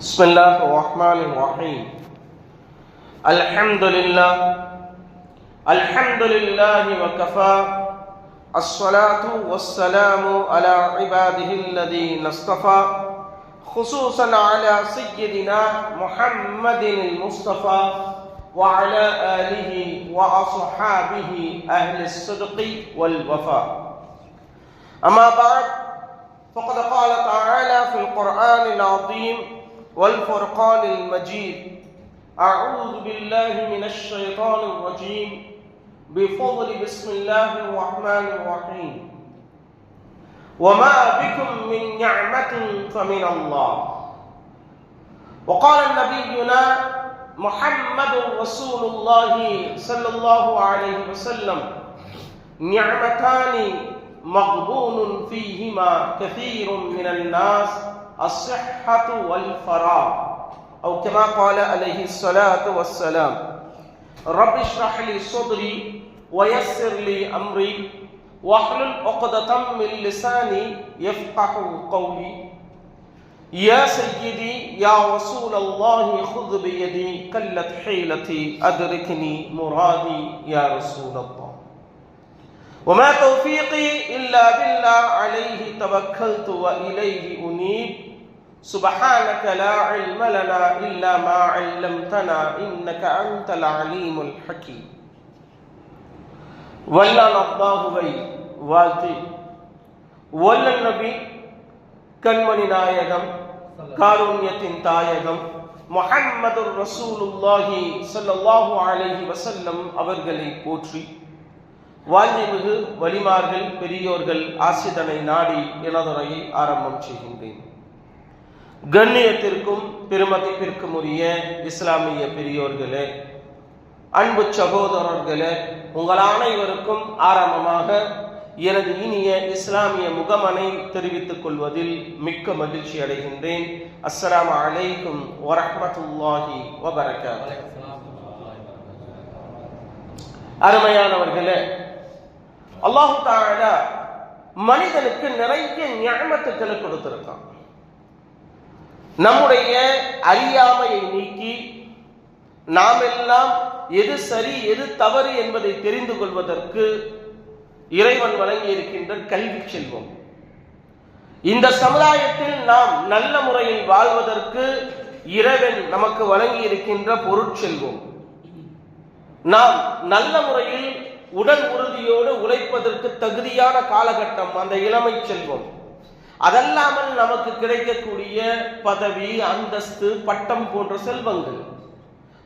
بسم الله الرحمن الرحيم الحمد لله الحمد لله وكفى الصلاة والسلام على عباده الذين اصطفى خصوصا على سيدنا محمد المصطفى وعلى آله وأصحابه أهل الصدق والوفاء أما بعد فقد قال تعالى في القرآن العظيم والفرقان المجيد. أعوذ بالله من الشيطان الرجيم. بفضل بسم الله الرحمن الرحيم. وما بكم من نعمة فمن الله. وقال نبينا محمد رسول الله صلى الله عليه وسلم نعمتان مغبون فيهما كثير من الناس. الصحة والفراغ. أو كما قال عليه الصلاة والسلام رب اشرح لي صدري ويسر لي أمري. واحلل عقدة من لساني يفقه قولي. يا سيدي يا رسول الله خذ بيدي قلت حيلتي أدركني مرادي يا رسول الله. وما توفيقي إلا بالله عليه توكلت وإليه أنيب سبحانك لا علم لنا إلا ما علمتنا إنك أنت العليم الحكيم வல்லான் அல்லாஹுவை வாழ்த்தி வல்லன் நபி கண்மணி நாயகம் காருண்யத்தின் தாயகம் முஹம்மது ரசூலுல்லாஹி ஸல்லல்லாஹு அலைஹி வஸல்லம் அவர்களை போற்றி வாழ்மிகு வலிமார்கள் பெரியோர்கள் ஆசிதனை நாடி எனதுரையை ஆரம்பம் செய்கின்றேன். கண்ணியத்திற்கும் பெருமதிப்பிற்கும் உரிய இஸ்லாமிய பெரியோர்களே அன்பு சகோதரர்களே உங்கள் அனைவருக்கும் ஆரம்பமாக எனது இனிய இஸ்லாமிய முகமனை தெரிவித்துக் கொள்வதில் மிக்க மகிழ்ச்சி அடைகின்றேன். அஸ்ஸலாமு அலைக்கும் வரஹ்மத்துல்லாஹி வபரகாத்துஹு அருமையானவர்களே அல்லாஹு தாழ மனிதனுக்கு நிறைய ஞாபகத்துக்களை கொடுத்திருக்கான். நம்முடைய அறியாமையை நீக்கி நாம் எல்லாம் எது சரி எது தவறு என்பதை தெரிந்து கொள்வதற்கு இறைவன் வழங்கி இருக்கின்ற கல்வி செல்வம். இந்த சமுதாயத்தில் நாம் நல்ல முறையில் வாழ்வதற்கு இறைவன் நமக்கு வழங்கி இருக்கின்ற பொருட்செல்வம். நாம் நல்ல முறையில் உடல் உறுதியோடு உழைப்பதற்கு தகுதியான காலகட்டம் அந்த இளமை செல்வம். அதல்லாமல் நமக்கு கிடைக்கக்கூடிய பதவி அந்தஸ்து பட்டம் போன்ற செல்வங்கள்.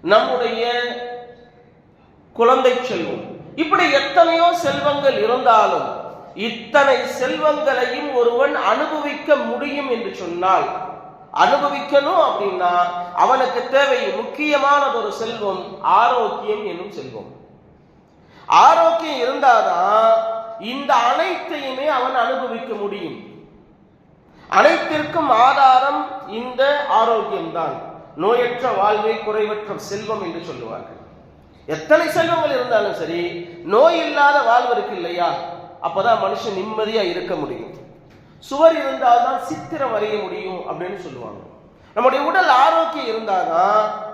நம்முடைய குழந்தை செல்வம். இப்படி எத்தனையோ செல்வங்கள் இருந்தாலும் இத்தனை செல்வங்களையும் ஒருவன் அனுபவிக்க முடியும் என்று சொன்னால் அனுபவிக்கணும் அப்படின்னா அவனுக்கு தேவை முக்கியமானது ஒரு செல்வம் ஆரோக்கியம் என்னும் செல்வம். ஆரோக்கியம் இருந்தாதான் இந்த அனைத்தையுமே அவன் அனுபவிக்க முடியும். அனைத்திற்கும் ஆதாரம் இந்த ஆரோக்கியம்தான். நோயற்ற வாழ்வை குறைவற்ற செல்வம் என்று சொல்லுவார்கள். எத்தனை செல்வங்கள் இருந்தாலும் சரி நோய் இல்லாத வாழ்வு இருக்கு இல்லையா? அப்பதான் மனுஷன் நிம்மதியா இருக்க முடியும். சுவர் இருந்தால்தான் சித்திரம் வரைய முடியும் அப்படின்னு சொல்லுவாங்க. நம்முடைய உடல் ஆரோக்கியம் இருந்தால்தான்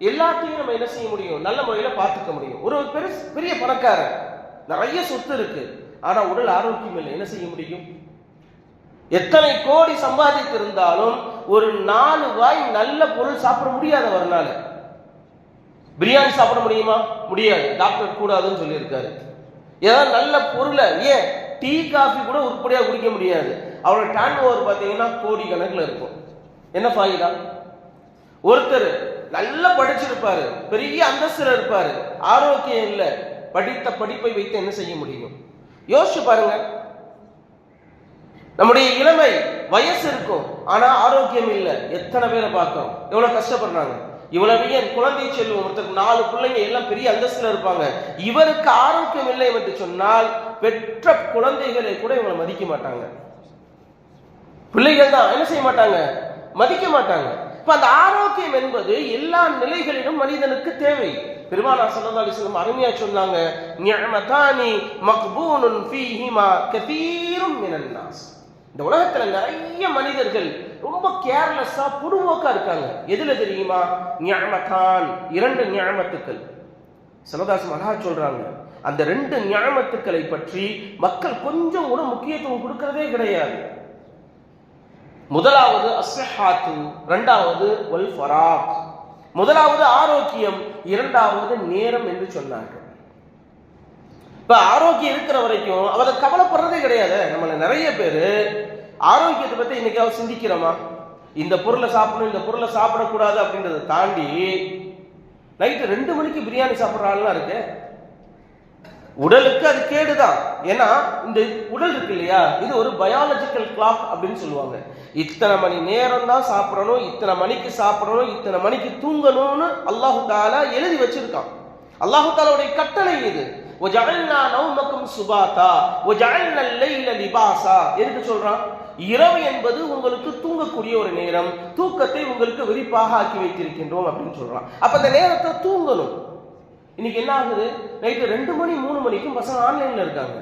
எல்லாத்தையும் நம்ம என்ன செய்ய முடியும்? நல்ல முறையில் பார்த்துக்க முடியும். ஒரு பெரு பெரிய பணக்காரர் நிறைய சொத்து இருக்கு. ஆனால் உடல் ஆரோக்கியம் இல்லை. என்ன செய்ய முடியும்? எத்தனை கோடி சம்பாதித்திருந்தாலும் ஒரு நாலு வாய் நல்ல பொருள் சாப்பிட முடியாத அவர்னால. பிரியாணி சாப்பிட முடியுமா? முடியாது. டாக்டர் கூடாதுன்னு சொல்லியிருக்காரு. ஏதாவது நல்ல பொருளை ஏன்? டீ காஃபி கூட உருப்படியா குடிக்க முடியாது. அவரோட டேன் ஓவர் பார்த்தீங்கன்னா கோடி கணக்கில் இருக்கும். என்ன ஃபாயிதா? ஒருத்தர் நல்லா படிச்சிருப்பாரு. பெரிய அந்தஸ்துல இருப்பாரு. ஆரோக்கியம் இல்லை. படித்த படிப்பை வைத்து என்ன செய்ய முடியும்? யோசிச்சு பாருங்க. நம்முடைய இளமை வயசு இருக்கும். ஆனா ஆரோக்கியம் இல்லை. எத்தனை பேரை பார்க்கிறோம்? எவ்வளவு கஷ்டப்படுறாங்க? இவ்வளவு என் குழந்தை செல்வம் ஒருத்தருக்கு நாலு பிள்ளைங்க எல்லாம் பெரிய அந்தஸ்துல இருப்பாங்க. இவருக்கு ஆரோக்கியம் இல்லை என்று சொன்னால் பெற்ற குழந்தைகளை கூட இவங்களை மதிக்க மாட்டாங்க. பிள்ளைகள் தான். என்ன செய்ய மாட்டாங்க? மதிக்க மாட்டாங்க. இப்ப அந்த ஆரோக்கியம் என்பது எல்லா நிலைகளிலும் மனிதனுக்கு தேவை. பெருமானா சல்லல்லாஹு அலைஹி அருமையா சொன்னாங்க நிஅமதானி மக்பூனுன் ஃபீஹிமா கதீரும் மினன் இந்த உலகத்துல நிறைய மனிதர்கள் ரொம்ப கேர்லெஸ்ஸா புடுவோக்கா இருக்காங்க. எதுல தெரியுமா? ஞாமத்தான் இரண்டு ஞாமத்துக்கள் சிவதாசம் அழகா சொல்றாங்க அந்த ரெண்டு ஞாபகத்துக்களை பற்றி மக்கள் கொஞ்சம் கூட முக்கியத்துவம் கொடுக்கறதே கிடையாது. முதலாவது அஸ்ஹாத்து இரண்டாவது வல் ஃபராக் முதலாவது ஆரோக்கியம் இரண்டாவது நேரம் என்று சொன்னார்கள். இப்ப ஆரோக்கியம் இருக்கிற வரைக்கும் அவரை கவலைப்படுறதே கிடையாது. நம்மள நிறைய பேர் ஆரோக்கியத்தை பத்தி இன்னைக்காவது சிந்திக்கிறோமா? இந்த பொருளை சாப்பிடணும் இந்த பொருளை சாப்பிடக்கூடாது அப்படின்றத தாண்டி நைட்டு ரெண்டு மணிக்கு பிரியாணி சாப்பிட்ற ஆள்லாம் இருக்கு. உடலுக்கு அது கேடுதான். ஏன்னா இந்த உடல் இருக்கு இல்லையா? இது ஒரு பயாலஜிக்கல் கிளாக் அப்படின்னு சொல்லுவாங்க. இத்தனை மணி நேரம் தான் சாப்பிடணும் இத்தனை மணிக்கு சாப்பிடணும் இத்தனை மணிக்கு தூங்கணும்னு அல்லாஹு தாலா எழுதி வச்சிருக்கான். அல்லாஹு தாலாவுடைய கட்டளை இது. ஒஜாயினா நௌமக்கும் சுபாத்தா ஒஜாயின லைல லிபாசா எதுக்கு சொல்றான்? இரவு என்பது உங்களுக்கு தூங்கக்கூடிய ஒரு நேரம் தூக்கத்தை உங்களுக்கு விரிப்பாக ஆக்கி வைத்திருக்கின்றோம் அப்படின்னு சொல்றான். அப்ப அந்த நேரத்தை தூங்கணும். இன்னைக்கு என்ன ஆகுது? நைட்டு ரெண்டு மணி மூணு மணிக்கும் பசங்க ஆன்லைன்ல இருக்காங்க.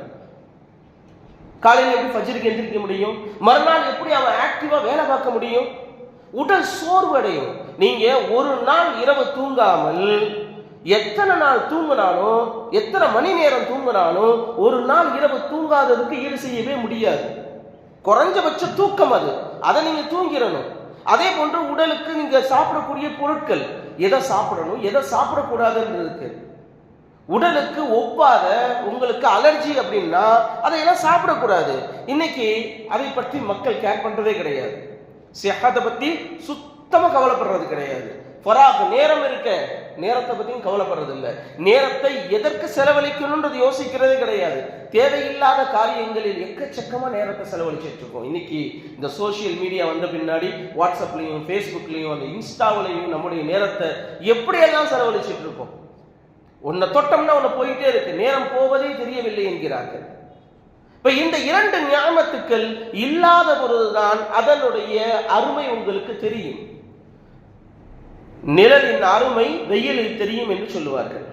காலையில் எப்படி ஃபஜருக்கு எந்திரிக்க முடியும்? மறுநாள் எப்படி அவன் ஆக்டிவாக வேலை பார்க்க முடியும்? உடல் சோர்வடையும். நீங்க ஒரு நாள் இரவு தூங்காமல் எத்தனை நாள் தூங்கினாலும் எத்தனை மணி நேரம் தூங்கினாலும் ஒரு நாள் இரவு தூங்காததுக்கு ஈடு செய்யவே முடியாது. குறைஞ்சபட்ச தூக்கம் அது. அதை நீங்க தூங்கிடணும். அதே போன்று உடலுக்கு நீங்க சாப்பிடக்கூடிய பொருட்கள். எதை சாப்பிடணும்? எதை சாப்பிடக்கூடாதுன்றதுக்கு உடலுக்கு ஒவ்வாத உங்களுக்கு அலர்ஜி அப்படின்னா அதையெல்லாம் சாப்பிடக்கூடாது. இன்னைக்கு அதை பற்றி மக்கள் கேர் பண்றதே கிடையாது. சிஹத்தை பத்தி சுத்தமா கவலைப்படுறது கிடையாது. ஃபராக் நேரம் இருக்க நேரத்தை பத்தியும் கவலைப்படுறது இல்லை நேரத்தை எதற்கு செலவழிக்கணும்ன்றது யோசிக்கிறதே கிடையாது. தேவையில்லாத காரியங்களில் எக்கச்சக்கமா நேரத்தை செலவழிச்சிட்டு இருக்கோம் இன்னைக்கு இந்த சோஷியல் மீடியா வந்த பின்னாடி வாட்ஸ்அப்லையும் ஃபேஸ்புக்லையும் அந்த இன்ஸ்டாவிலையும் நம்முடைய நேரத்தை எப்படியெல்லாம் செலவழிச்சிட்டு இருக்கோம் உன்னை தொட்டம்னா உன்னை போயிட்டே இருக்கு. நேரம் போவதே தெரியவில்லை என்கிறார்கள். இப்ப இந்த இரண்டு ஞாபகத்துக்கள் இல்லாத பொழுதுதான் அதனுடைய அருமை உங்களுக்கு தெரியும். நிழலின் அருமை வெயிலில் தெரியும் என்று சொல்லுவார்கள்.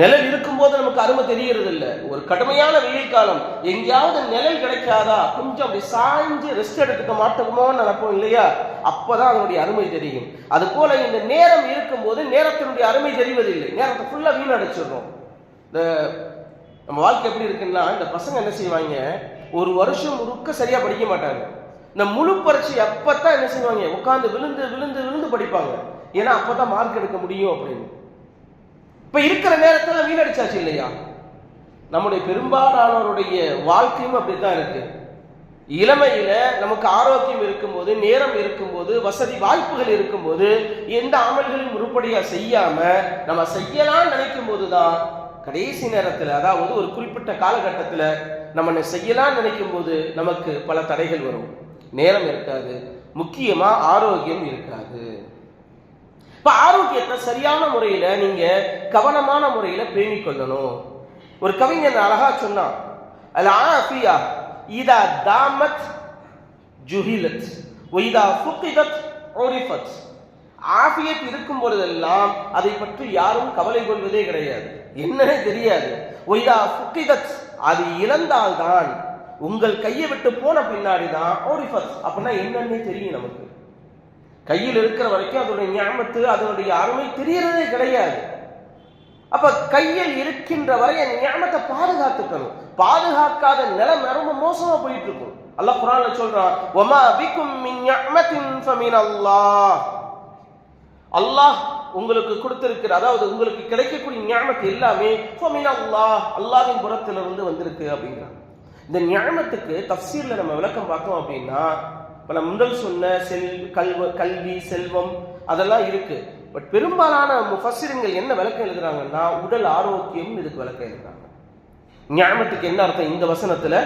நிழல் இருக்கும்போது நமக்கு அருமை தெரியறது இல்லை ஒரு கடுமையான வெயில் காலம். எங்கேயாவது நிழல் கிடைக்காதா? கொஞ்சம் அப்படி சாய்ஞ்சு ரெஸ்ட் எடுத்துக்க மாட்டோமோன்னு நினைப்போம் இல்லையா? அப்பதான் அதனுடைய அருமை தெரியும். அது போல இந்த நேரம் இருக்கும்போது நேரத்தினுடைய அருமை தெரிவதில்லை. நேரத்தை ஃபுல்லா வீணடிச்சிடுறோம். இந்த நம்ம வாழ்க்கை எப்படி இருக்குன்னா இந்த பசங்க என்ன செய்வாங்க? ஒரு வருஷம் முழுக்க சரியா படிக்க மாட்டாங்க. இந்த முழு பரீட்சை அப்பதான் என்ன செய்வாங்க? உட்காந்து விழுந்து விழுந்து விழுந்து படிப்பாங்க. ஏன்னா அப்பதான் மார்க் எடுக்க முடியும் அப்படின்னு. இப்ப இருக்கிற நேரத்துல வீணடிச்சாச்சு இல்லையா? நம்முடைய பெரும்பாலானோருடைய வாழ்க்கையும் அப்படித்தான் இருக்கு. இளமையில நமக்கு ஆரோக்கியம் இருக்கும்போது நேரம் இருக்கும்போது வசதி வாய்ப்புகள் இருக்கும்போது எந்த அமல்களையும் உருப்படியா செய்யாம நம்ம செய்யலாம்னு நினைக்கும் போதுதான் கடைசி நேரத்துல அதாவது ஒரு குறிப்பிட்ட காலகட்டத்துல நம்ம செய்யலாம்னு நினைக்கும் போது நமக்கு பல தடைகள் வரும். நேரம் இருக்காது. முக்கியமா ஆரோக்கியம் இருக்காது. இப்ப ஆரோக்கியத்தை சரியான முறையில நீங்க கவனமான முறையில பேணிக் கொள்ளணும். ஒரு கவிஞர் அழகா சொன்னான். அல் ஆஃபியா இதா தாமத் ஜுஹிலத் ஒய்தா ஃபுக்கிதத் உரிஃபத். ஆஃபியத் இருக்கும் பொழுதெல்லாம் அதை பற்றி யாரும் கவலை கொள்வதே கிடையாது. என்னன்னே தெரியாது. ஒய்தா ஃபுக்கிதத் அது இழந்தால்தான் உங்கள் கையை விட்டு போன பின்னாடி தான் ஓரிஃபத் அப்படின்னா என்னன்னே தெரியும் நமக்கு. கையில் இருக்கிற வரைக்கும் அதனுடைய ஞாபத்து அதனுடைய அருமை தெரியறதே கிடையாது. அப்ப கையில் இருக்கின்ற வரை அந்த ஞாபகத்தை பாதுகாத்துக்கணும். பாதுகாக்காத நிலம் ரொம்ப மோசமா போயிட்டு இருக்கும் அல்லாஹ் குரான்ல சொல்றான் ஒமா பிக்கும் மின் நிஅமத்தின் ஃபமின் அல்லாஹ் அல்லாஹ் உங்களுக்கு கொடுத்திருக்கிற அதாவது உங்களுக்கு கிடைக்கக்கூடிய ஞானத்து எல்லாமே ஃபமின் அல்லாஹ் அல்லாஹ்வின் புறத்திலிருந்து வந்திருக்கு அப்படிங்கிறான். இந்த ஞாபகத்துக்கு தப்சீர்ல நம்ம விளக்கம் பார்த்தோம் அப்படின்னா இப்போ நான் முதல் சொன்ன செல் கல்வ கல்வி செல்வம் அதெல்லாம் இருக்கு. பட் பெரும்பாலான முஃபசிரங்கள் என்ன விளக்கம் எழுதுறாங்கன்னா உடல் ஆரோக்கியம் இதுக்கு விளக்கம் எழுதுறாங்க. ஞாபகத்துக்கு என்ன அர்த்தம்? இந்த வசனத்துல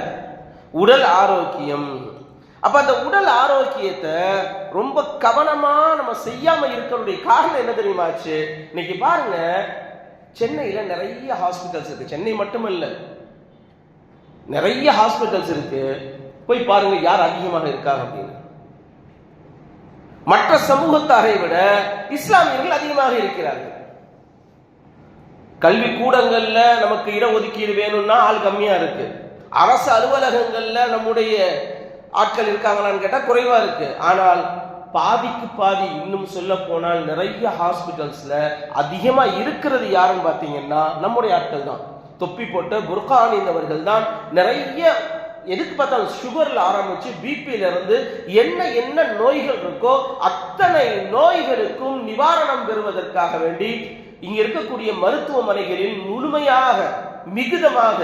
உடல் ஆரோக்கியம். அப்ப அந்த உடல் ஆரோக்கியத்தை ரொம்ப கவனமா நம்ம செய்யாம இருக்கிறதுடைய காரணம் என்ன தெரியுமாச்சு இன்னைக்கு பாருங்க சென்னையில நிறைய ஹாஸ்பிட்டல்ஸ் இருக்கு. சென்னை மட்டுமல்ல. நிறைய ஹாஸ்பிட்டல்ஸ் இருக்கு. போய் பாருங்க யார் அதிகமாக இருக்காங்க அப்படின்னு. மற்ற சமூகத்தாரை விட இஸ்லாமியர்கள் அதிகமாக இருக்கிறார்கள். கல்வி கூடங்கள்ல நமக்கு இடஒதுக்கீடு வேணும்னா ஆள் கம்மியா இருக்கு. அரசு அலுவலகங்கள்ல நம்முடைய ஆட்கள் இருக்காங்களான்னு கேட்டா குறைவா இருக்கு. ஆனால் பாதிக்கு பாதி இன்னும் சொல்ல போனால் நிறைய ஹாஸ்பிட்டல்ஸ்ல அதிகமா இருக்கிறது யாருன்னு பாத்தீங்கன்னா நம்முடைய ஆட்கள் தான். தொப்பி போட்ட புர்கா அணிந்தவர்கள் தான். நிறைய எதுக்கு பார்த்தாலும் சுகர்ல ஆரம்பிச்சு பிபில இருந்து என்ன என்ன நோய்கள் இருக்கோ அத்தனை நோய்களுக்கும் நிவாரணம் பெறுவதற்காக வேண்டி இங்க இருக்கக்கூடிய மருத்துவமனைகளில் முழுமையாக மிகுதமாக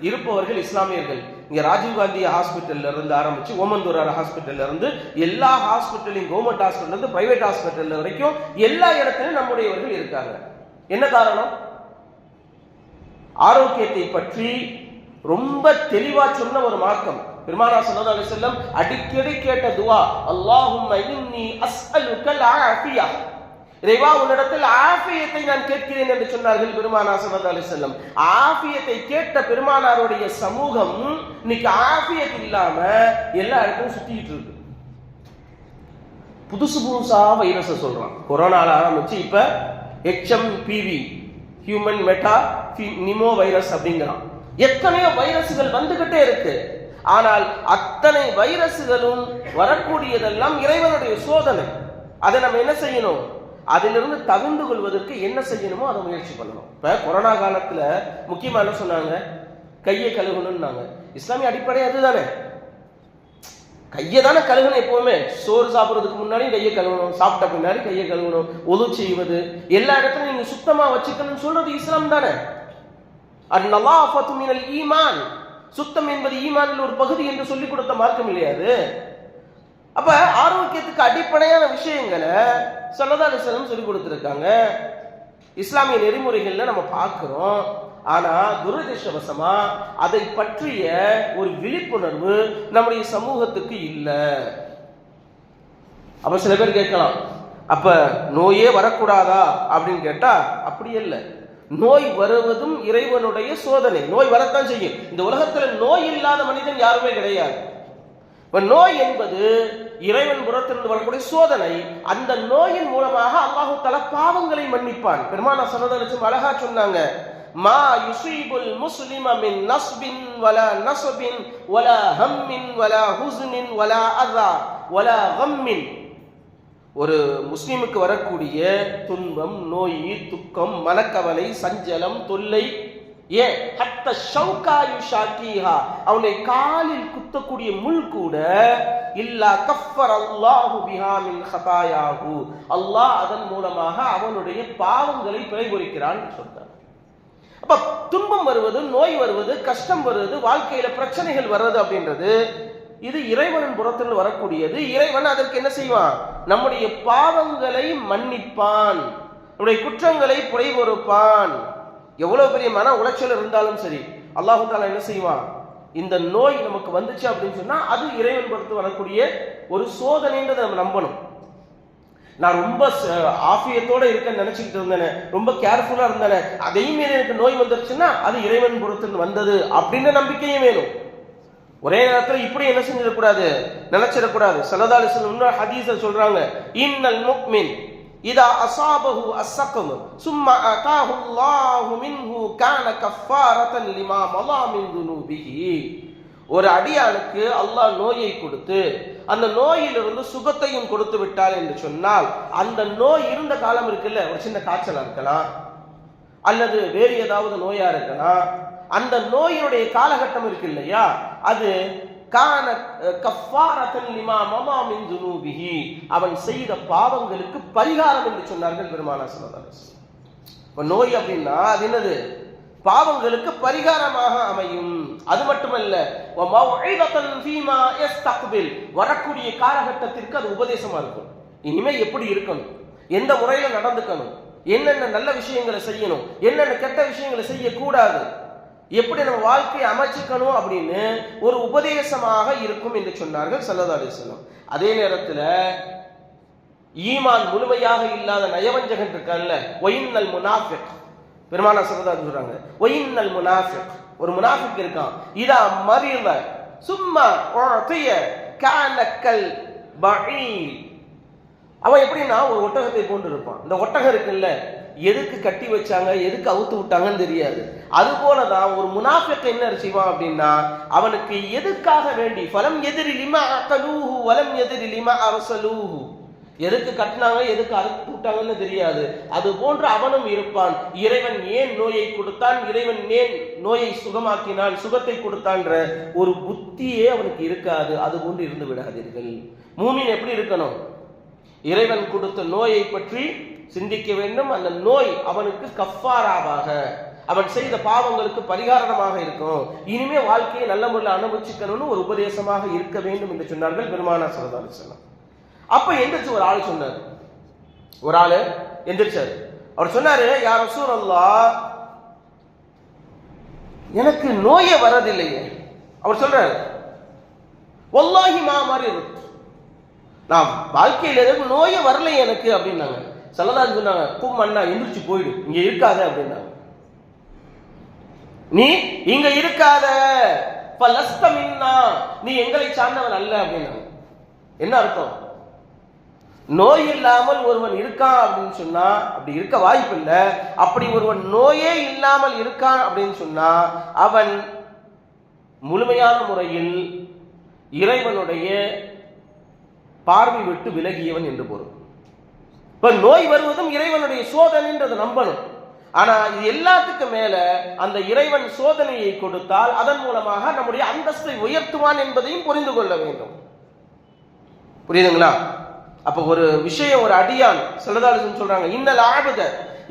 இருப்பவர்கள் இஸ்லாமியர்கள். இங்க ராஜீவ்காந்தி ஹாஸ்பிட்டல்ல இருந்து ஆரம்பிச்சு ஓமந்தூரார் ஹாஸ்பிட்டல்ல இருந்து எல்லா ஹாஸ்பிட்டலையும் கவர்மெண்ட் ஹாஸ்பிட்டல் இருந்து பிரைவேட் ஹாஸ்பிட்டல் வரைக்கும் எல்லா இடத்துலையும் நம்முடையவர்கள் இருக்காங்க. என்ன காரணம்? ஆரோக்கியத்தை பற்றி ரொம்ப தெளிவா சொன்ன ஒரு மார்க்கம். பெருமானா சல்லா அலி செல்லம் அடிக்கடி கேட்ட துவா அல்லாஹும் அஸ்அலுக்கல் ஆஃபியா இறைவா உன்னிடத்தில் ஆஃபியத்தை நான் கேட்கிறேன் என்று சொன்னார்கள் பெருமானா சல்லா அலி செல்லம் ஆஃபியத்தை கேட்ட பெருமானாருடைய சமூகம் இன்னைக்கு ஆஃபியத் இல்லாம எல்லா இடத்தையும் சுத்திட்டு இருக்கு. புதுசு புதுசா வைரஸை சொல்றான். கொரோனால ஆரம்பிச்சு இப்ப HMPV human metapneumovirus அப்படிங்கிறான். எத்தனையோ வைரஸ்கள் வந்துகிட்டே இருக்கு. ஆனால் அத்தனை வைரஸ்களும் வரக்கூடியதெல்லாம் இறைவனுடைய சோதனை. அதை நம்ம என்ன செய்யணும்? அதிலிருந்து தகுந்து கொள்வதற்கு என்ன செய்யணுமோ அதை முயற்சி பண்ணணும். இப்ப கொரோனா காலத்துல முக்கியமா என்ன சொன்னாங்க? கையை கழுகணும்னாங்க. இஸ்லாமிய அடிப்படை அதுதானே. கையை தானே கழுகணும் எப்பவுமே. சோறு சாப்பிட்றதுக்கு முன்னாடி கையை கழுவணும் சாப்பிட்ட பின்னாடி கையை கழுவணும் ஒது செய்வது எல்லா இடத்துலையும் நீங்க சுத்தமா வச்சுக்கணும்னு சொல்றது இஸ்லாம் தானே. அந்நலாஃபத்து ஈமான். சுத்தம் என்பது ஈமானில் ஒரு பகுதி என்று சொல்லிக் கொடுத்த மார்க்கம் இல்லையாது அப்ப ஆரோக்கியத்துக்கு அடிப்படையான விஷயங்களை சல்லதா அலிஸ்லாம் சொல்லிக் கொடுத்துருக்காங்க. இஸ்லாமிய நெறிமுறைகள்ல நம்ம பார்க்கிறோம். ஆனா துரதிருஷ்டவசமா அதை பற்றிய ஒரு விழிப்புணர்வு நம்முடைய சமூகத்துக்கு இல்லை. அப்ப சில பேர் கேட்கலாம் அப்ப நோயே வரக்கூடாதா அப்படின்னு கேட்டா அப்படி இல்லை. நோய் வருவதும் இறைவனுடைய சோதனை. நோய் வரத்தான் செய்யும். இந்த உலகத்துல நோய் இல்லாத மனிதன் யாருமே கிடையாது. இப்ப நோய் என்பது இறைவன் புறத்திலிருந்து வரக்கூடிய சோதனை. அந்த நோயின் மூலமாக அல்லாஹு தல பாவங்களை மன்னிப்பான். பெருமானா சனதலிச்சும் அழகா சொன்னாங்க. மா யுசீபுல் முஸ்லிம மின் நஸ்பின் வலா நஸ்பின் வலா ஹம்மின் வலா ஹுஸ்னின் வலா அதா வலா ஹம்மின் ஒரு முஸ்லீமுக்கு வரக்கூடிய துன்பம் நோய் துக்கம் மனக்கவலை சஞ்சலம் தொல்லை ஏன் ஹத்த ஷௌகாயு ஷாக்கிஹா அவனை காலில் குத்தக்கூடிய முள் கூட இல்லா கஃபர் அல்லாஹு பிஹா மின் அல்லாஹ் அதன் மூலமாக அவனுடைய பாவங்களை பிழைபுரிக்கிறான் சொல்றார் அப்ப துன்பம் வருவது நோய் வருவது கஷ்டம் வருவது வாழ்க்கையில பிரச்சனைகள் வர்றது அப்படின்றது இது இறைவனின் புறத்தில் வரக்கூடியது. இறைவன் அதற்கு என்ன செய்வான்? நம்முடைய பாவங்களை மன்னிப்பான். நம்முடைய குற்றங்களை புரை பொறுப்பான் எவ்வளவு பெரிய மன உளைச்சல் இருந்தாலும் சரி அல்லாஹு தாலா என்ன செய்வான்? இந்த நோய் நமக்கு வந்துச்சு அப்படின்னு சொன்னா அது இறைவன் பொறுத்து வரக்கூடிய ஒரு சோதனைன்றதை நம்ம நம்பணும். நான் ரொம்ப ச- ஆஃபியத்தோட இருக்க நினைச்சுக்கிட்டு இருந்தேனே ரொம்ப கேர்ஃபுல்லா இருந்தேனே அதையும் மீறி எனக்கு நோய் வந்துருச்சுன்னா அது இறைவன் பொறுத்து வந்தது அப்படின்ற நம்பிக்கையும் வேணும். ஒரே நேரத்தில் இப்படி என்ன செஞ்சிடக்கூடாது? நினைச்சிடக்கூடாது. சலதாலிசன் இன்னொரு ஹதீஸ சொல்றாங்க. இன்னல் முக்மின் இதா அசாபஹு அஸ்ஸகம் சும்மா அதாஹுல்லாஹு மின்ஹு கான கஃபாரத்தன் லிமா மலா மின் துனூபிஹி. ஒரு அடியானுக்கு அல்லாஹ் நோயை கொடுத்து அந்த நோயிலிருந்து சுகத்தையும் கொடுத்து விட்டார் என்று சொன்னால் அந்த நோய் இருந்த காலம் இருக்குல்ல? ஒரு சின்ன காய்ச்சலா இருக்கலாம். அல்லது வேறு ஏதாவது நோயா இருக்குன்னா அந்த நோயினுடைய காலகட்டம் இருக்கு இல்லையா? அது கான கஃபாரத்தன் லிமா மமா மின் துனூபிஹி அவன் செய்த பாவங்களுக்கு பரிகாரம் என்று சொன்னார்கள் பெருமானா சொல்லலாம் நோய் அப்படின்னா அது என்னது? பாவங்களுக்கு பரிகாரமாக அமையும். அது மட்டுமல்ல வரக்கூடிய காலகட்டத்திற்கு அது உபதேசமா இருக்கும். இனிமே எப்படி இருக்கணும்? எந்த முறையில நடந்துக்கணும்? என்னென்ன நல்ல விஷயங்களை செய்யணும் என்னென்ன கெட்ட விஷயங்களை செய்யக்கூடாது எப்படி நம்ம வாழ்க்கையை அமைச்சுக்கணும் அப்படின்னு ஒரு உபதேசமாக இருக்கும் என்று சொன்னார்கள் சல்லா அலிஸ்லாம் அதே நேரத்தில் ஈமான் முழுமையாக இல்லாத நயவஞ்சகன் இருக்கான்ல ஒயின்னல் முனாஃபிக். பெருமானா சல்லா சொல்றாங்க ஒயின்னல் முனாஃபிக். ஒரு முனாஃபிக் இருக்கான். இதா மறியல சும்மா உஅதிய கானக்கல் அவன் எப்படின்னா ஒரு ஒட்டகத்தை போன்று இருப்பான். இந்த ஒட்டகம் இருக்குல்ல எதுக்கு கட்டி வச்சாங்க எதுக்கு அவுத்து விட்டாங்கன்னு தெரியாது. அது போலதான் ஒரு முனாஃபிக் என்ன செய்வான் அப்படின்னா அவனுக்கு எதுக்காக வேண்டி ஃபலம் எதிரி லிமா அக்கலூஹு வலம் எதிரி லிமா அரசலூஹு. எதுக்கு கட்டினாங்க எதுக்கு அறுத்து விட்டாங்கன்னு தெரியாது. அது போன்று அவனும் இருப்பான். இறைவன் ஏன் நோயை கொடுத்தான் இறைவன் ஏன் நோயை சுகமாக்கினான் சுகத்தை கொடுத்தான்ற ஒரு புத்தியே அவனுக்கு இருக்காது. அது போன்று இருந்து விடாதீர்கள். மூமின் எப்படி இருக்கணும்? இறைவன் கொடுத்த நோயை பற்றி சிந்திக்க வேண்டும். அந்த நோய் அவனுக்கு கஃபாராவாக. அவன் செய்த பாவங்களுக்கு பரிகாரணமாக இருக்கும். இனிமே வாழ்க்கையை நல்ல முறையில் அனுபவிச்சுக்கணும்னு ஒரு உபதேசமாக இருக்க வேண்டும் என்று சொன்னார்கள் பெருமானா சரதாரி செல்லம் அப்ப எந்திரிச்சு ஒரு ஆள் சொன்னார். ஒரு ஆளு எந்திரிச்சாரு. அவர் சொன்னாரு யார் ரசூல் எனக்கு நோயே வரதில்லையே. அவர் சொல்றாரு ஒல்லாஹி மா மாதிரி இருக்கு நான் வாழ்க்கையில் எதுவும் நோயே வரல எனக்கு அப்படின்னாங்க. சல்லதாஜ் சொன்னாங்க கும் அண்ணா எந்திரிச்சு போயிடு. இங்க இருக்காத அப்படின்னாங்க. நீ இங்க இருக்காத. பலஸ்த நீ எங்களை சார்ந்தவன் அல்ல அப்படின்னாங்க. என்ன அர்த்தம்? நோய் இல்லாமல் ஒருவன் இருக்கான் அப்படின்னு சொன்னா அப்படி இருக்க வாய்ப்பு இல்லை. அப்படி ஒருவன் நோயே இல்லாமல் இருக்கான் அப்படின்னு சொன்னா அவன் முழுமையான முறையில் இறைவனுடைய பார்வை விட்டு விலகியவன் என்று பொருள். இப்ப நோய் வருவதும் இறைவனுடைய சோதனைன்றது நம்பணும். ஆனா இது எல்லாத்துக்கும் மேல அந்த இறைவன் சோதனையை கொடுத்தால் அதன் மூலமாக நம்முடைய அந்தஸ்தை உயர்த்துவான் என்பதையும் புரிந்து கொள்ள வேண்டும். புரியுதுங்களா? அப்ப ஒரு விஷயம் ஒரு அடியான் சிலதாலும் சொல்றாங்க இன்னல் ஆபுத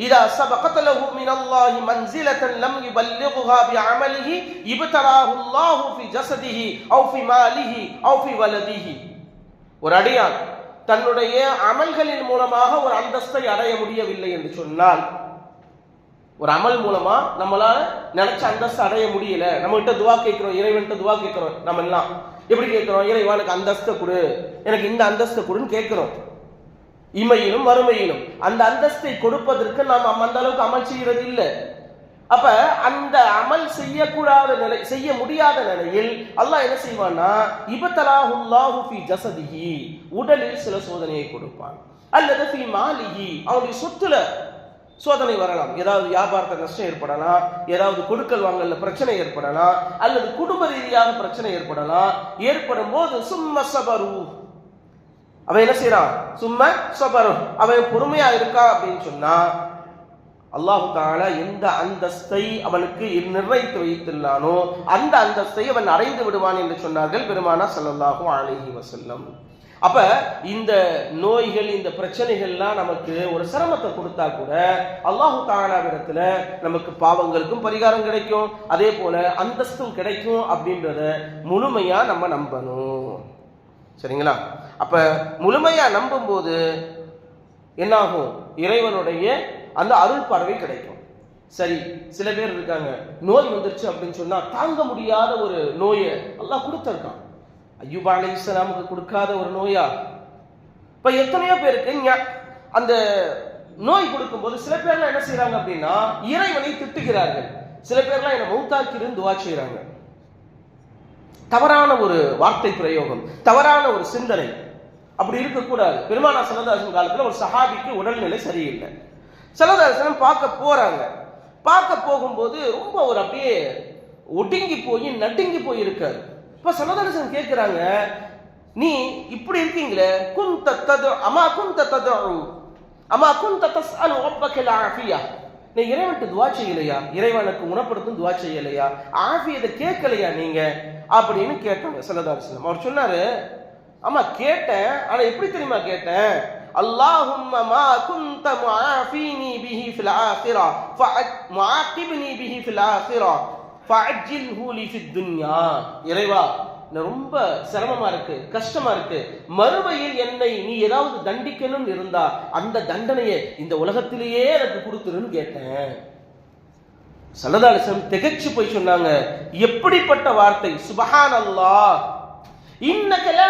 இதா சபகத் லஹு அல்லாஹி மன்சிலத்தன் லம் யுபல்லிகுஹா பிஅமலிஹி இப்தராஹு அல்லாஹு ஃபி ஜஸதிஹி அவ் ஃபி மாலிஹி அவ் ஃபி வலதிஹி. ஒரு அடியான் தன்னுடைய அமல்களின் மூலமாக ஒரு அந்தஸ்தை அடைய முடியவில்லை என்று சொன்னால் ஒரு அமல் மூலமா நம்மளால நினைச்ச அந்தஸ்து அடைய முடியல. நம்ம கிட்ட துவா கேட்கிறோம் இறைவன்கிட்ட துவா கேட்கிறோம் நம்ம எல்லாம். எப்படி கேட்கிறோம்? இறைவா எனக்கு அந்தஸ்தை கொடு. எனக்கு இந்த அந்தஸ்தை கொடுன்னு கேட்கிறோம். இமையிலும் மறுமையிலும். அந்த அந்தஸ்தை கொடுப்பதற்கு நாம் அந்த அளவுக்கு அமல் செய்யறது இல்லை. அப்ப அந்த அமல் செய்யக்கூடாத நிலை செய்ய முடியாத நிலையில் அல்லாஹ் என்ன செய்வான்னா இபத்தலாஹுல்லாஹு ஃபி ஜசதிஹி உடலில் சில சோதனையை கொடுப்பான். அல்லது ஃபி மாலிஹி அவனுடைய சொத்துல சோதனை வரலாம். ஏதாவது வியாபாரத்தை நஷ்டம் ஏற்படலாம் ஏதாவது கொடுக்கல் வாங்கல பிரச்சனை ஏற்படலாம் அல்லது குடும்ப ரீதியாக பிரச்சனை ஏற்படலாம் ஏற்படும் போது சும்ம சபரு. அவன் என்ன செய்யறான் சும்ம சபரு. அவன் பொறுமையா இருக்கா அப்படின்னு சொன்னா அல்லாஹு தாலா எந்த அந்தஸ்தை அவனுக்கு நிர்ணயித்து வைத்துள்ளானோ அந்த அந்தஸ்தை அவன் அடைந்து விடுவான் என்று சொன்னார்கள் பெருமானா ஸல்லல்லாஹு அழகி வசல்லம் அப்ப இந்த நோய்கள் இந்த பிரச்சனைகள்லாம் நமக்கு ஒரு சிரமத்தை கொடுத்தா கூட அல்லாஹு தாலாவிடத்துல நமக்கு பாவங்களுக்கும் பரிகாரம் கிடைக்கும். அதே போல அந்தஸ்தும் கிடைக்கும் அப்படின்றத முழுமையா நம்ம நம்பணும். சரிங்களா? அப்ப முழுமையா நம்பும் போது என்னாகும்? இறைவனுடைய அந்த அருள் பார்வை கிடைக்கும். சரி சில பேர் இருக்காங்க நோய் வந்துருச்சு அப்படின்னு சொன்னா தாங்க முடியாத ஒரு நோயை எல்லாம் கொடுத்துருக்கான். ஐயூபா அலி இஸ்லாமுக்கு கொடுக்காத ஒரு நோயா? இப்ப எத்தனையோ பேருக்கு அந்த நோய் கொடுக்கும்போது சில பேர்லாம் என்ன செய்யறாங்க அப்படின்னா இறைவனை திட்டுகிறார்கள். சில பேர்லாம் என்ன மௌத்தாக்கிருந்து துவா செய்யறாங்க தவறான ஒரு வார்த்தை பிரயோகம் தவறான ஒரு சிந்தனை. அப்படி இருக்கக்கூடாது. பெருமானா சனதாசன் காலத்துல ஒரு சஹாபிக்கு உடல்நிலை சரியில்லை. சலதாசனம் பார்க்க போறாங்க. பார்க்க போகும்போது ரொம்ப ஒரு அப்படியே ஒடுங்கி போய் நடுங்கி போய் இருக்காரு. இப்ப சலதாசன் கேட்கிறாங்க நீ இப்படி இருக்கீங்களே? குன் தத்தது அமா குன் தத்தது அமா குந்த தஸ்அலு ரப்பக்கல் ஆஃபியா நீ இறைவனுக்கு துவா செய்யலையா? இறைவனுக்கு குணப்படுத்தும் துவா செய்யலையா? ஆஃபியதை கேட்கலையா நீங்க? அப்படின்னு கேட்டாங்க சல்லதாரிசனம் அவர் சொன்னாரு ஆமா கேட்டேன். ஆனா எப்படி தெரியுமா கேட்டேன்? அல்லாஹும்ம மா குந்த முஆஃபினி பிஹி ஃபில் ஆகிரா முஆக்கிபினி பிஹி ஃபில் ஆகிரா ஃபஅஜ்ஜில்ஹு லி ஃபித் துன்யா இறைவா ரொம்ப சிரமமா இருக்கு கஷ்டமா இருக்கு. மறுமையில் என்னை நீ ஏதாவது தண்டிக்கணும்னு இருந்தா அந்த தண்டனையை இந்த உலகத்திலேயே எனக்கு கொடுத்துருன்னு கேட்டேன். சல்லதாலிசம் திகச்சு போய் சொன்னாங்க எப்படிப்பட்ட வார்த்தை? சுபஹான் அல்லா இன்ன கலா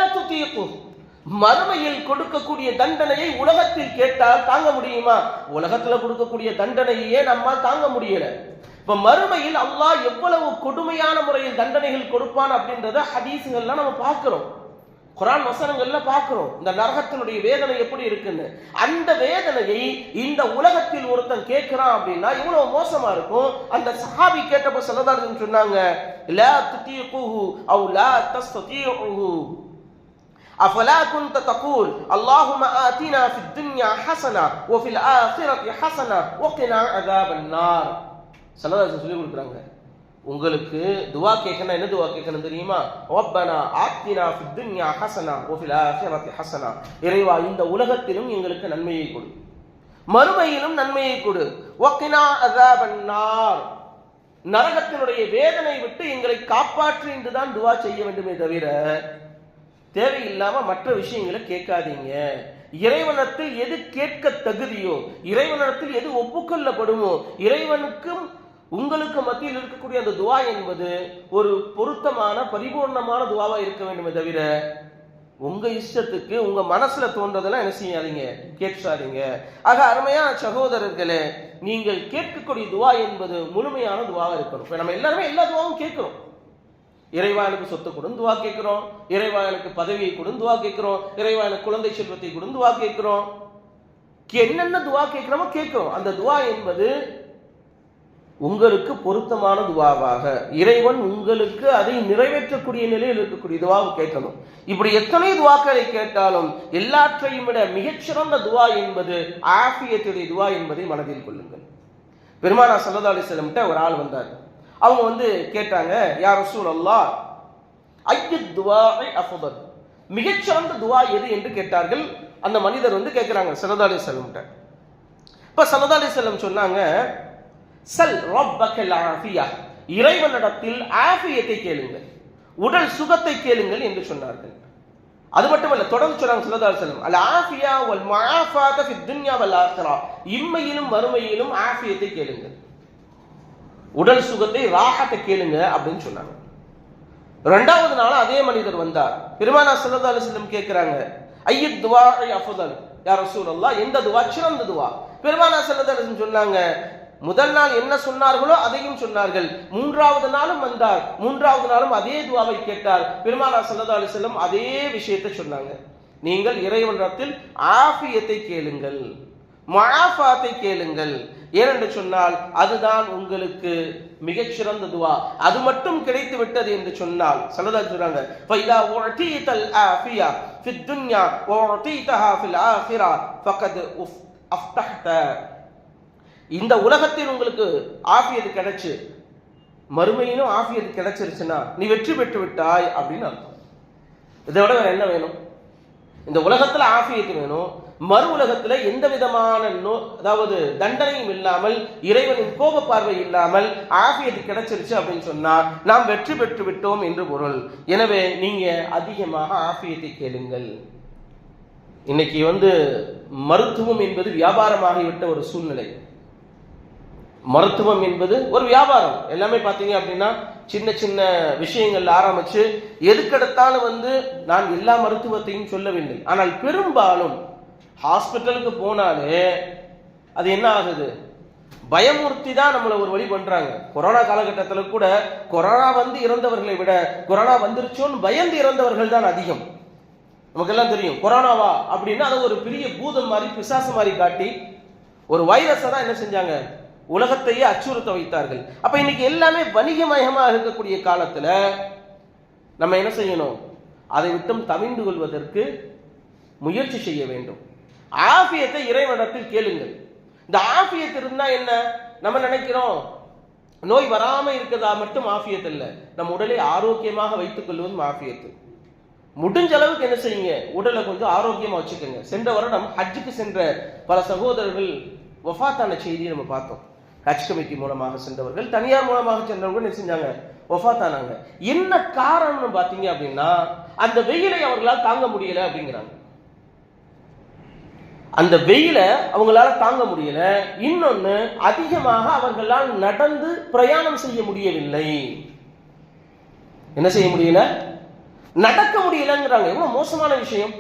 மறுமையில் கொடுக்கக்கூடிய தண்டனையை உலகத்தில் கேட்டால் தாங்க முடியுமா? உலகத்துல கொடுக்கக்கூடிய தண்டனையே நம்மால் தாங்க முடியல. இப்ப மறுமையில் அல்லாஹ் எவ்வளவு கொடுமையான முறையில் தண்டனைகள் கொடுப்பான் அப்படின்றத ஹதீஸுகள்லாம் நம்ம பார்க்கிறோம். குரான் வசனங்கள்ல பார்க்கிறோம். இந்த நரகத்தினுடைய வேதனை எப்படி இருக்குன்னு. அந்த வேதனையை இந்த உலகத்தில் ஒருத்தன் கேட்கிறான் அப்படின்னா இவ்வளவு மோசமா இருக்கும்? அந்த சஹாபி கேட்டப்ப சொல்லதாருன்னு சொன்னாங்க லா துதீகுஹு அவ் லா தஸ்தீகுஹு أفلا كنت تقول اللهم آتنا في الدنيا حسنة وفي الآخرة ஹசனா ஓகேனா عذاب النار. சல்லதாசன் சொல்லி கொடுக்குறாங்க. உங்களுக்கு துவா கேட்கணும் என்ன துவா கேட்கணும் தெரியுமா? ஒப்பனா ஆத்தினா ஃபித்துன்யா ஹசனா ஒஃபில் ஆஹிரத்தி ஹசனா. இறைவா இந்த உலகத்திலும் எங்களுக்கு நன்மையை கொடு. மறுமையிலும் நன்மையை கொடு. ஒக்கினா அதாபன்னார் நரகத்தினுடைய வேதனை விட்டு எங்களை காப்பாற்று என்றுதான் துவா செய்ய வேண்டுமே தவிர தேவையில்லாம மற்ற விஷயங்களை கேட்காதீங்க. இறைவனத்தில் எது கேட்க தகுதியோ இறைவனத்தில் எது ஒப்புக்கொள்ளப்படுமோ இறைவனுக்கும் உங்களுக்கு மத்தியில் இருக்கக்கூடிய அந்த துவா என்பது ஒரு பொருத்தமான பரிபூர்ணமான துவாவா இருக்க வேண்டுமே தவிர உங்க இஷ்டத்துக்கு உங்க மனசுல தோன்றதெல்லாம் என்ன செய்யாதீங்க? கேட்காதீங்க. ஆக அருமையான சகோதரர்களே நீங்கள் கேட்கக்கூடிய துவா என்பது முழுமையான துவாவா இருக்கணும். இப்போ நம்ம எல்லாருமே எல்லா துவாவும் கேட்கிறோம். இறைவா எனக்கு சொத்து கொடுன்னு துவா கேட்கிறோம். இறைவா எனக்கு பதவியை கொடுன்னு துவா கேட்கிறோம். இறைவா எனக்கு குழந்தை செல்வத்தை கொடுன்னு துவா கேட்கிறோம். என்னென்ன துவா கேட்கிறோமோ கேட்கிறோம். அந்த துவா என்பது உங்களுக்கு பொருத்தமான துவாவாக. இறைவன் உங்களுக்கு அதை நிறைவேற்றக்கூடிய நிலையில் இருக்கக்கூடிய துவாவை கேட்கணும் இப்படி எத்தனை துவாக்களை கேட்டாலும் எல்லாற்றையும் விட மிகச்சிறந்த துவா என்பது ஆஃபியத்துடைய துவா என்பதை மனதில் கொள்ளுங்கள். பெருமானா சல்லா அலிஸ்லம்கிட்ட ஒரு ஆள் வந்தார். அவங்க வந்து கேட்டாங்க யார் ரசூல் அல்லா ஐயு துவாவை அஃபதல். மிகச்சிறந்த துவா எது என்று கேட்டார்கள். அந்த மனிதர் வந்து கேட்குறாங்க சரதாலி அலிஸ்லம்கிட்ட இப்ப சரதாலி அலிஸ்லம் சொன்னாங்க சல் ரப்பக்கல் ஆஃபியா. இறைவனிடத்தில் ஆஃபியத்தை கேளுங்கள் உடல் சுகத்தை கேளுங்கள் என்று சொன்னார்கள். அது மட்டுமல்ல தொடர்ந்து சொன்னாங்க சொல்லதார் செல்லம் அல் ஆஃபியா வல் மஆஃபாத ஃபி துன்யா வல் ஆখিরা இம்மையிலும் வறுமையிலும் ஆஃபியத்தை கேளுங்கள். உடல் சுகத்தை ராகத்தை கேளுங்க அப்படின்னு சொன்னாங்க. ரெண்டாவது நாள் அதே மனிதர் வந்தார். பெருமானா சல்லா அலிஸ்லம் கேட்கிறாங்க ஐயத் துவா அஃபுதல் யார் ரசூலல்லாஹ்? எந்த துவா? சிறந்த துவா. பெருமானா சல்லா அலிஸ்லம் சொன்னாங்க முதல் நாள் என்ன சொன்னார்களோ அதையும் சொன்னார்கள். மூன்றாவது நாளும் வந்தார். மூன்றாவது நாளும் அதே துவாவை கேட்டார். பெருமானா சல்லா அலிஸ்லம் அதே விஷயத்தை சொன்னாங்க. நீங்கள் இறைவனிடத்தில் ஆஃபியத்தை கேளுங்கள் மழாஃபாத்தை கேளுங்கள் ஏனென்று சொன்னால் அதுதான் உங்களுக்கு மிகச்சிறந்த துவா. அது மட்டும் கிடைத்து விட்டது என்று சொன்னால் சலதா சொல்றாங்க ஃபைதா உஅதீதல் ஆஃபியா ஃபி துன்யா வஉதீதஹா ஃபில் ஆஃபிரா ஃபகத் அஃப்தஹ்த. இந்த உலகத்தில் உங்களுக்கு ஆஃபியது கிடைச்சு மறுமையிலும் ஆஃபியது கிடைச்சிருச்சுன்னா நீ வெற்றி பெற்று விட்டாய் அப்படின்னு அர்த்தம். இதை விட வேற என்ன வேணும்? இந்த உலகத்துல ஆஃபியத்து வேணும் மறு உலகத்தில் எந்த விதமான நோ அதாவது தண்டனையும் இல்லாமல் இறைவனின் கோப பார்வை இல்லாமல் ஆஃபியத்து கிடைச்சிருச்சு அப்படின்னு சொன்னால் நாம் வெற்றி பெற்று விட்டோம் என்று பொருள். எனவே நீங்கள் அதிகமாக ஆஃபியத்தை கேளுங்கள். இன்னைக்கு வந்து மருத்துவம் என்பது வியாபாரமாகிவிட்ட ஒரு சூழ்நிலை. மருத்துவம் என்பது ஒரு வியாபாரம். எல்லாமே பார்த்தீங்க அப்படின்னா சின்ன சின்ன விஷயங்கள் ஆரம்பிச்சு எதுக்கெடுத்தாலும் வந்து நான் எல்லா மருத்துவத்தையும் சொல்லவில்லை. ஆனால் பெரும்பாலும் ஹாஸ்பிட்டலுக்கு போனாலே அது என்ன ஆகுது? பயமுறுத்தி தான் நம்மளை ஒரு வழி பண்றாங்க. கொரோனா காலகட்டத்தில் கூட கொரோனா வந்து இறந்தவர்களை விட கொரோனா வந்துருச்சோன்னு பயந்து இறந்தவர்கள் தான் அதிகம். நமக்கெல்லாம் தெரியும். கொரோனாவா அப்படின்னா அதை ஒரு பெரிய பூதம் மாதிரி பிசாசு மாதிரி காட்டி ஒரு வைரஸை தான் என்ன செஞ்சாங்க? உலகத்தையே அச்சுறுத்த வைத்தார்கள். அப்ப இன்னைக்கு எல்லாமே வணிகமயமாக இருக்கக்கூடிய காலத்துல நம்ம என்ன செய்யணும்? அதை விட்டும் தவிந்து கொள்வதற்கு முயற்சி செய்ய வேண்டும். ஆஃபியத்தை இறைவனத்தில் கேளுங்கள். இந்த ஆபியத் இருந்தா என்ன? நம்ம நினைக்கிறோம் நோய் வராம இருக்கிறதா மட்டும் ஆஃபியத் இல்லை. நம்ம உடலை ஆரோக்கியமாக வைத்துக் கொள்வதும் ஆஃபியத்து முடிஞ்ச அளவுக்கு என்ன செய்யுங்க? உடலை கொஞ்சம் ஆரோக்கியமா வச்சுக்கோங்க. சென்ற வருடம் ஹஜ்ஜுக்கு சென்ற பல சகோதரர்கள் ஒஃபாத்தான செய்தியை நம்ம பார்த்தோம். ஹஜ் கமிட்டி மூலமாக சென்றவர்கள் தனியார் மூலமாக சென்றவர்கள் என்ன செஞ்சாங்க? ஒஃபாத்தானாங்க என்ன காரணம்னு பார்த்தீங்க அப்படின்னா அந்த வெயிலை அவர்களால் தாங்க முடியல அப்படிங்கிறாங்க. அந்த வெயில அவங்களால தாங்க முடியல. இன்னொன்னு அதிகமாக அவர்களால் நடந்து பிரயாணம் செய்ய முடியவில்லை. என்ன செய்ய முடியல? நடக்க முடியலங்கிறாங்க. எவ்வளவு மோசமான விஷயம்.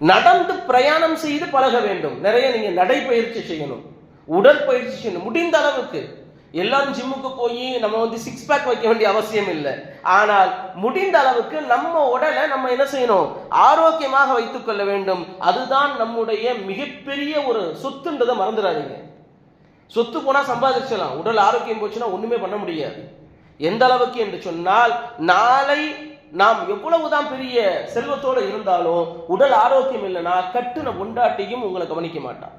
நடந்து பிரயாணம் செய்து பழக வேண்டும். நிறைய நீங்க நடைபயிற்சி செய்யணும். உடற்பயிற்சி செய்யணும். முடிந்த அளவுக்கு. எல்லாரும் ஜிம்முக்கு போய் நம்ம வந்து சிக்ஸ் பேக் வைக்க வேண்டிய அவசியம் இல்லை. ஆனால் முடிந்த அளவுக்கு நம்ம உடலை நம்ம என்ன செய்யணும்? ஆரோக்கியமாக வைத்துக் கொள்ள வேண்டும். அதுதான் நம்முடைய மிகப்பெரிய ஒரு சொத்துன்றதை மறந்துடாதீங்க. சொத்து போனா சம்பாதிச்சலாம் உடல் ஆரோக்கியம் போச்சுன்னா ஒண்ணுமே பண்ண முடியாது. எந்த அளவுக்கு என்று சொன்னால் நாளை நாம் எவ்வளவுதான் பெரிய செல்வத்தோடு இருந்தாலும் உடல் ஆரோக்கியம் இல்லைன்னா கட்டுன பொண்டாட்டியும் உங்களை கவனிக்க மாட்டான்.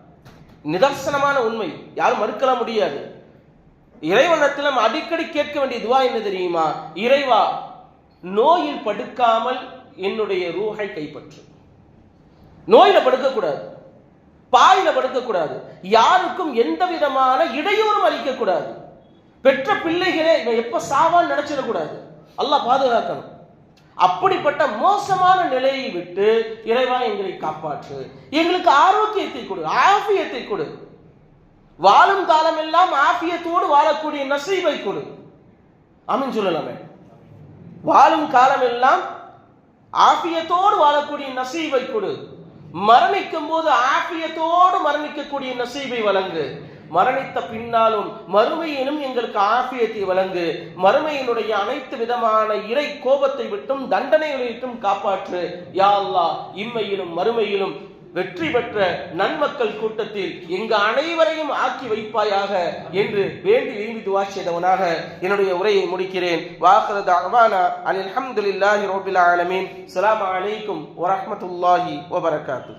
நிதர்சனமான உண்மை. யாரும் மறுக்கலாம் முடியாது. இறைவனத்தில் நம்ம அடிக்கடி கேட்க வேண்டிய துவா என்ன தெரியுமா? இறைவா நோயில் படுக்காமல் என்னுடைய ரூஹை கைப்பற்று. நோயில படுக்கக்கூடாது. பாயில படுக்கக்கூடாது. யாருக்கும் எந்த விதமான இடையூறும் அளிக்கக்கூடாது. பெற்ற பிள்ளைகளே இவன் எப்ப சாவான்னு நினைச்சிடக்கூடாது. அல்லாஹ் பாதுகாக்கணும். அப்படிப்பட்ட மோசமான நிலையை விட்டு இறைவா எங்களை காப்பாற்று. எங்களுக்கு ஆரோக்கியத்தை கொடு ஆபியத்தை கொடு. வாழும் காலமெல்லாம் ஆபியத்தோடு வாழக்கூடிய நசீபை கொடு. ஆமீன் சொல்லலாமே. வாழும் காலமெல்லாம் ஆபியத்தோடு வாழக்கூடிய நசீபை கொடு. மரணிக்கும் போது ஆபியத்தோடு மரணிக்கக்கூடிய நசீபை வழங்கு. மரணித்த பின்னாலும் மறுமையிலும் எங்களுக்கு ஆபியத்தை வழங்கு. மறுமையினுடைய அனைத்து விதமான இறை கோபத்தை விட்டும் தண்டனைகளை விட்டும் காப்பாற்று. யா அல்லா இம்மையிலும் மறுமையிலும் வெற்றி பெற்ற நன்மக்கள் கூட்டத்தில் எங்க அனைவரையும் ஆக்கி வைப்பாயாக என்று வேண்டி விரும்பி துவா செய்தவனாக என்னுடைய உரையை முடிக்கிறேன். வாஹரத் அவானா அனில் அல்ஹம்துலில்லாஹி ரபில் ஆலமீன். சலாம் அலைக்கும் வரமத்துல்லாஹி வபரகாத்து